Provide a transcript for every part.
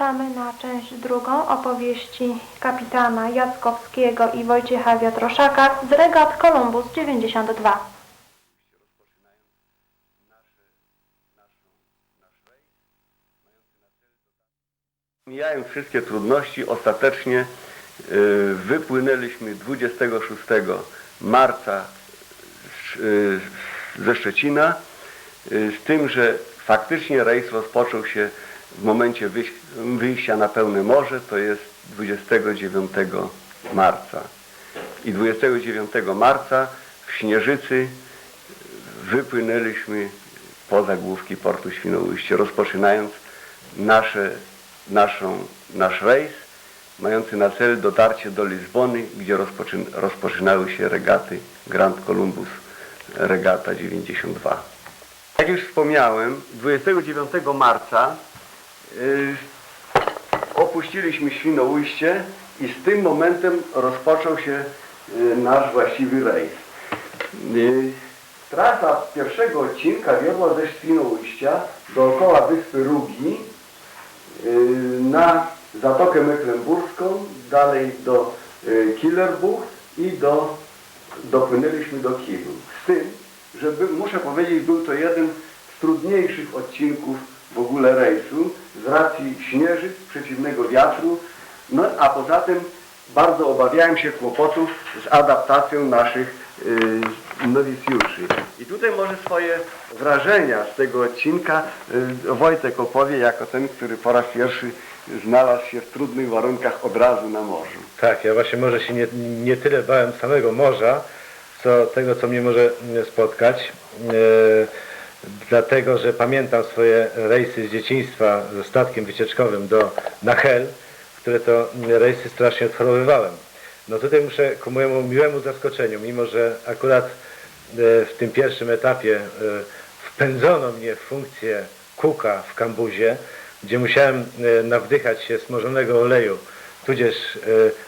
Zapraszamy na część drugą opowieści kapitana Jackowskiego i Wojciecha Wiatroszaka z regat Columbus 92. Mijając wszystkie trudności, ostatecznie y, wypłynęliśmy 26 marca y, ze Szczecina, y, z tym, że faktycznie rejs rozpoczął się w momencie wyjś- wyjścia na pełne morze, to jest 29 marca. I 29 marca w Śnieżycy wypłynęliśmy poza główki portu Świnoujście, rozpoczynając nasze, naszą, nasz rejs, mający na celu dotarcie do Lizbony, gdzie rozpoczyn, rozpoczynały się regaty Grand Columbus, regata 92. Jak już wspomniałem, 29 marca opuściliśmy Świnoujście i z tym momentem rozpoczął się y, nasz właściwy rejs. Y, Trasa pierwszego odcinka wiodła ze Świnoujścia dookoła wyspy Rugi y, na Zatokę Mecklenburską, dalej do y, Killerbucht i do, dopłynęliśmy do Kielu. Z tym, że muszę powiedzieć, był to jeden z trudniejszych odcinków w ogóle rejsu z racji śnieżyc, przeciwnego wiatru, no a poza tym bardzo obawiałem się kłopotów z adaptacją naszych y, nowicjuszy. I tutaj może swoje wrażenia z tego odcinka y, Wojtek opowie jako ten, który po raz pierwszy znalazł się w trudnych warunkach od razu na morzu. Tak, ja właśnie może się nie, nie tyle bałem samego morza, co tego, co mnie może spotkać. E, dlatego, że pamiętam swoje rejsy z dzieciństwa ze statkiem wycieczkowym do Nachel, które to rejsy strasznie odchorowywałem. No tutaj muszę ku mojemu miłemu zaskoczeniu, mimo że akurat e, w tym pierwszym etapie e, wpędzono mnie w funkcję kuka w kambuzie, gdzie musiałem e, nawdychać się smażonego oleju, tudzież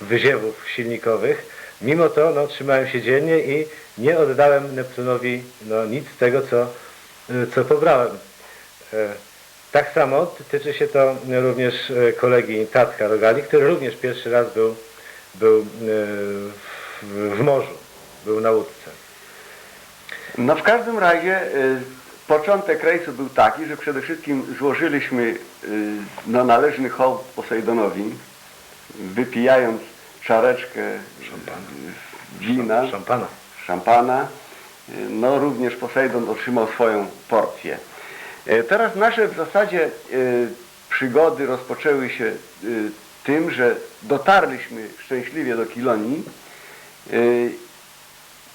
wyziewów silnikowych. Mimo to no, trzymałem się dziennie i nie oddałem Neptunowi no, nic z tego, co, co pobrałem. E, Tak samo tyczy się to również e, kolegi Tatka Rogali, który również pierwszy raz był, był w, morzu, był na łódce. No w każdym razie y, początek rejsu był taki, że przede wszystkim złożyliśmy y, no, należny hołd Posejdonowi, wypijając szareczkę Szampana. y, wina, Szampana. szampana. No również Posejdon otrzymał swoją porcję. Y, Teraz nasze w zasadzie y, przygody rozpoczęły się y, tym, że dotarliśmy szczęśliwie do Kilonii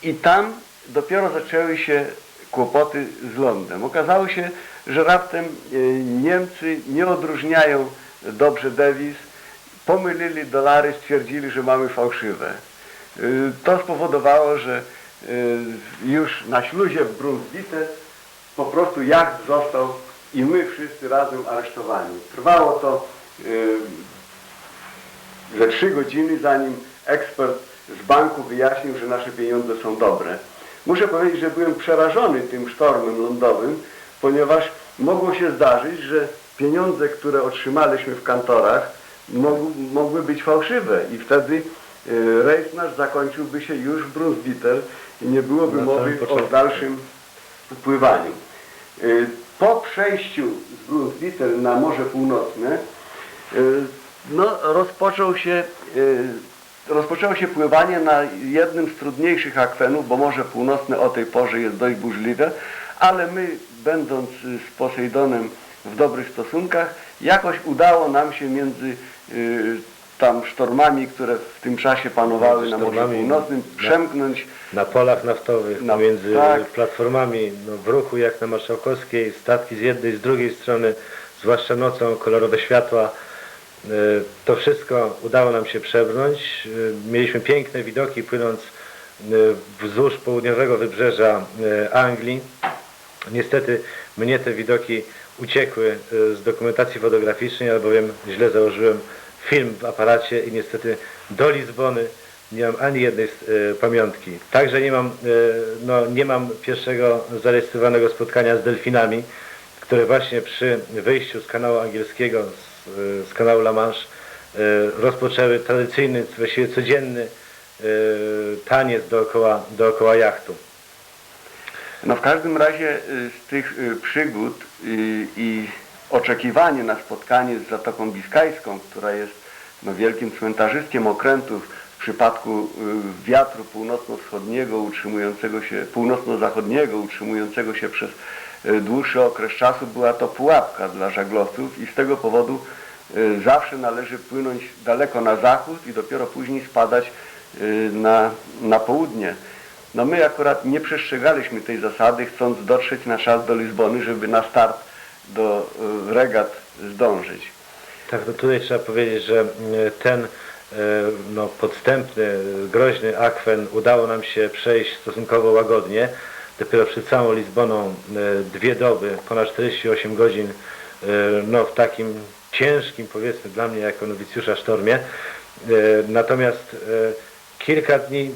i tam dopiero zaczęły się kłopoty z lądem. Okazało się, że raptem Niemcy nie odróżniają dobrze dewiz, pomylili dolary, stwierdzili, że mamy fałszywe. To spowodowało, że już na śluzie w Brunswick po prostu jacht został i my wszyscy razem aresztowani. Trwało to y, ze trzy godziny, zanim ekspert z banku wyjaśnił, że nasze pieniądze są dobre. Muszę powiedzieć, że byłem przerażony tym sztormem lądowym, ponieważ mogło się zdarzyć, że pieniądze, które otrzymaliśmy w kantorach, mogły, być fałszywe i wtedy e, rejs nasz zakończyłby się już w Brunswitter i nie byłoby mowy o dalszym pływaniu. E, Po przejściu z Brunswitter na Morze Północne y, no, rozpoczął się, y, rozpoczęło się pływanie na jednym z trudniejszych akwenów, bo Morze Północne o tej porze jest dość burzliwe, ale my, będąc y, z Posejdonem w dobrych stosunkach, jakoś udało nam się między y, tam sztormami, które w tym czasie panowały Między na Morzu Północnym, na- przemknąć na polach naftowych, Na- pomiędzy tak. platformami, no, w ruchu jak na Marszałkowskiej, statki z jednej, z drugiej strony, zwłaszcza nocą, kolorowe światła. E, To wszystko udało nam się przebrnąć. E, Mieliśmy piękne widoki płynąc e, wzdłuż południowego wybrzeża Anglii. Niestety mnie te widoki uciekły z dokumentacji fotograficznej, albowiem źle założyłem film w aparacie i niestety do Lizbony nie mam ani jednej e, pamiątki. Także nie mam, e, no, nie mam pierwszego zarejestrowanego spotkania z delfinami, który właśnie przy wyjściu z kanału angielskiego, z, y, z kanału La Manche, rozpoczęły tradycyjny, właściwie codzienny taniec dookoła, dookoła jachtu. No w każdym razie z tych przygód i oczekiwanie na spotkanie z Zatoką Biskajską, która jest no, wielkim cmentarzyskiem okrętów w przypadku y, wiatru północno-wschodniego utrzymującego się, północno-zachodniego utrzymującego się przez y, dłuższy okres czasu była to pułapka dla żaglowców i z tego powodu y, zawsze należy płynąć daleko na zachód i dopiero później spadać na, na południe. No my akurat nie przestrzegaliśmy tej zasady, chcąc dotrzeć na czas do Lizbony, żeby na start do y, regat zdążyć. Tak, to tutaj trzeba powiedzieć, że y, ten y, no, podstępny, groźny akwen udało nam się przejść stosunkowo łagodnie. Dopiero przed całą Lizboną dwie doby, ponad 48 godzin, no, w takim ciężkim, powiedzmy dla mnie jako nowicjusza sztormie. Natomiast kilka dni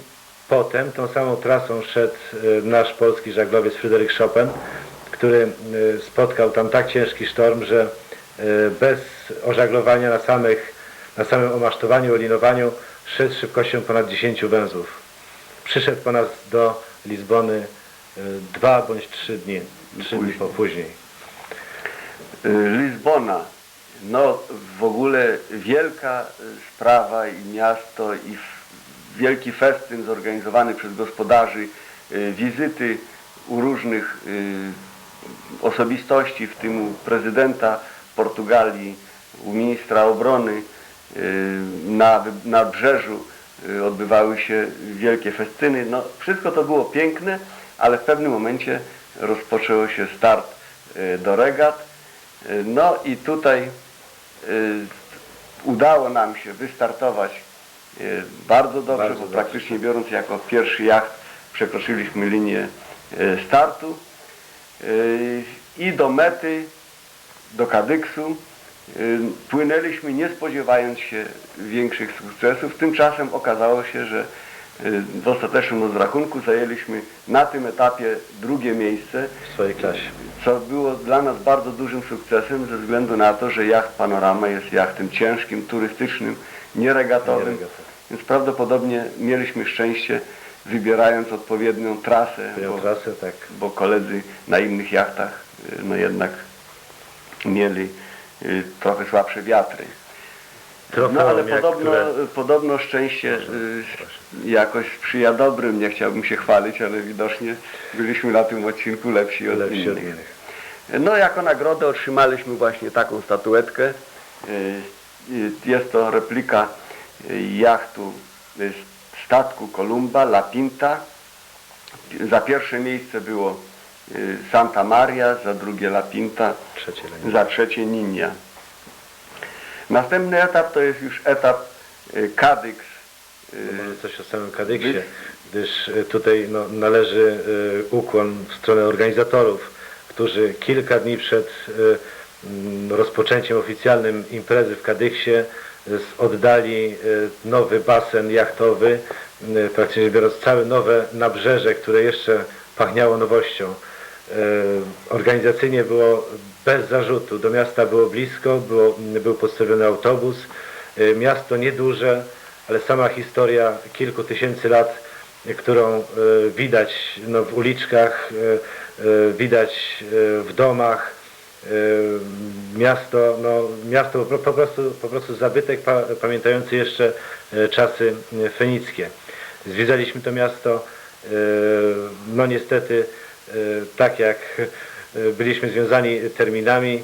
potem tą samą trasą szedł nasz polski żaglowiec Fryderyk Chopin, który y, spotkał tam tak ciężki sztorm, że y, bez ożaglowania na, samych, na samym omasztowaniu, olinowaniu szedł szybkością ponad 10 węzłów. Przyszedł po nas do Lizbony y, dwa bądź trzy dni, trzy dni po później. Lizbona, no w ogóle wielka sprawa i miasto i wielki festyn zorganizowany przez gospodarzy, wizyty u różnych osobistości, w tym u prezydenta Portugalii, u ministra obrony, y, na nadbrzeżu y, odbywały się wielkie festyny. No, wszystko to było piękne, ale w pewnym momencie rozpoczęło się start y, do regat. No i tutaj udało nam się wystartować bardzo dobrze, Bardzo bo dobrze. praktycznie biorąc jako pierwszy jacht przekroczyliśmy linię startu i do mety, do Kadyksu y, płynęliśmy nie spodziewając się większych sukcesów. Tymczasem okazało się, że y, w ostatecznym rozrachunku zajęliśmy na tym etapie drugie miejsce w swojej klasie. co było dla nas bardzo dużym sukcesem ze względu na to, że jacht Panorama jest jachtem ciężkim, turystycznym, nieregatowym, Nieregatowym. więc prawdopodobnie mieliśmy szczęście wybierając odpowiednią trasę, bo, trasę, tak. bo koledzy na innych jachtach y, no jednak mieli y, trochę słabsze wiatry. Trochę No ale podobno, które- podobno szczęście y, jakoś sprzyja dobrym, nie chciałbym się chwalić, ale widocznie byliśmy na tym odcinku lepsi od lepsi od innych. innych. No jako nagrodę otrzymaliśmy właśnie taką statuetkę. Jest to replika jachtu statku Kolumba La Pinta. Za pierwsze miejsce było y, Santa Maria, za drugie La Pinta, Trzecie za trzecie Ninia. Następny etap to jest już etap y, Kadyks. y, No Może coś o samym Kadyksie, gdyż tutaj no, należy ukłon w stronę organizatorów, którzy kilka dni przed mm, rozpoczęciem oficjalnym imprezy w Kadyksie z- oddali y, nowy basen jachtowy, y, praktycznie biorąc całe nowe nabrzeże, które jeszcze pachniało nowością. Y, Organizacyjnie było bez zarzutu, do miasta było blisko, było, był postawiony autobus, Miasto nieduże, ale sama historia kilku tysięcy lat, którą widać no, w uliczkach, widać w domach. Y, Miasto, no, miasto po, prostu, po prostu zabytek pa, pamiętający jeszcze y, czasy y, fenickie. Zwiedzaliśmy to miasto, y, no niestety tak jak byliśmy związani terminami,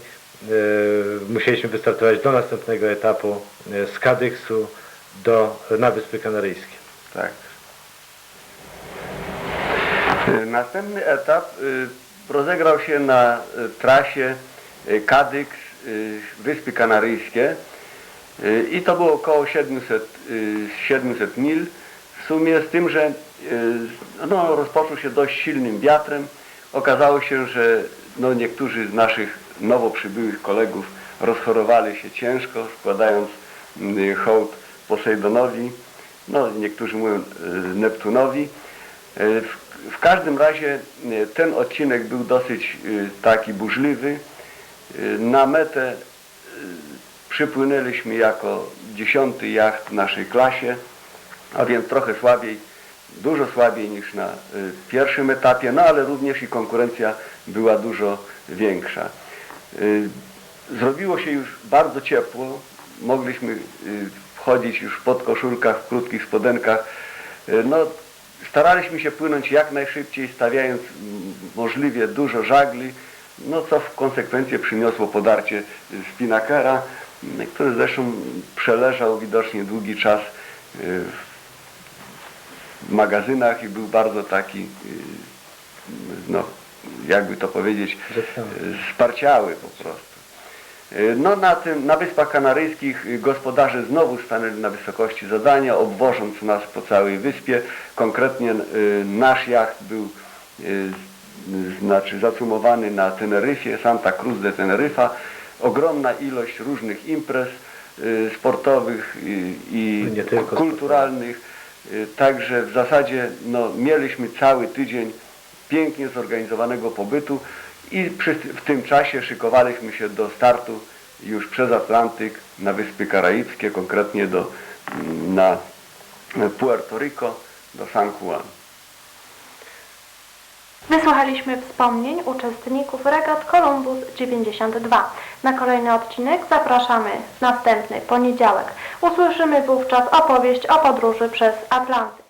musieliśmy wystartować do następnego etapu z Kadyksu do, na Wyspy Kanaryjskie. Tak. Następny etap rozegrał się na trasie y, Kadyks, y, Wyspy Kanaryjskie Y, i to było około 700, y, 700 mil w sumie z tym, że no, rozpoczął się dość silnym wiatrem. Okazało się, że no, niektórzy z naszych nowo przybyłych kolegów rozchorowali się ciężko, składając hołd Posejdonowi, no niektórzy mówią Neptunowi. W, w każdym razie ten odcinek był dosyć taki burzliwy. Y, Na metę y, przypłynęliśmy jako dziesiąty jacht w naszej klasie, a więc trochę słabiej, dużo słabiej niż na y, pierwszym etapie, no ale również i konkurencja była dużo większa. Zrobiło się już bardzo ciepło, mogliśmy wchodzić już w podkoszulkach, w krótkich spodenkach. No, staraliśmy się płynąć jak najszybciej, stawiając możliwie dużo żagli, no co w konsekwencji przyniosło podarcie spinakera, który zresztą przeleżał widocznie długi czas y, w magazynach i był bardzo taki, y, no jakby to powiedzieć, y, sparciały po prostu. No na tym, na Wyspach Kanaryjskich gospodarze znowu stanęli na wysokości zadania, obwożąc nas po całej wyspie. Konkretnie nasz jacht był znaczy zacumowany na Teneryfie, Santa Cruz de Teneryfa. Ogromna ilość różnych imprez y, sportowych i, i tylko kulturalnych. Y, Także w zasadzie no, mieliśmy cały tydzień pięknie zorganizowanego pobytu i przy, w tym czasie szykowaliśmy się do startu już przez Atlantyk na Wyspy Karaibskie, konkretnie do, mm, na Puerto Rico, do San Juan. Wysłuchaliśmy wspomnień uczestników regat Columbus 92. Na kolejny odcinek zapraszamy następny poniedziałek. Usłyszymy wówczas opowieść o podróży przez Atlantyk.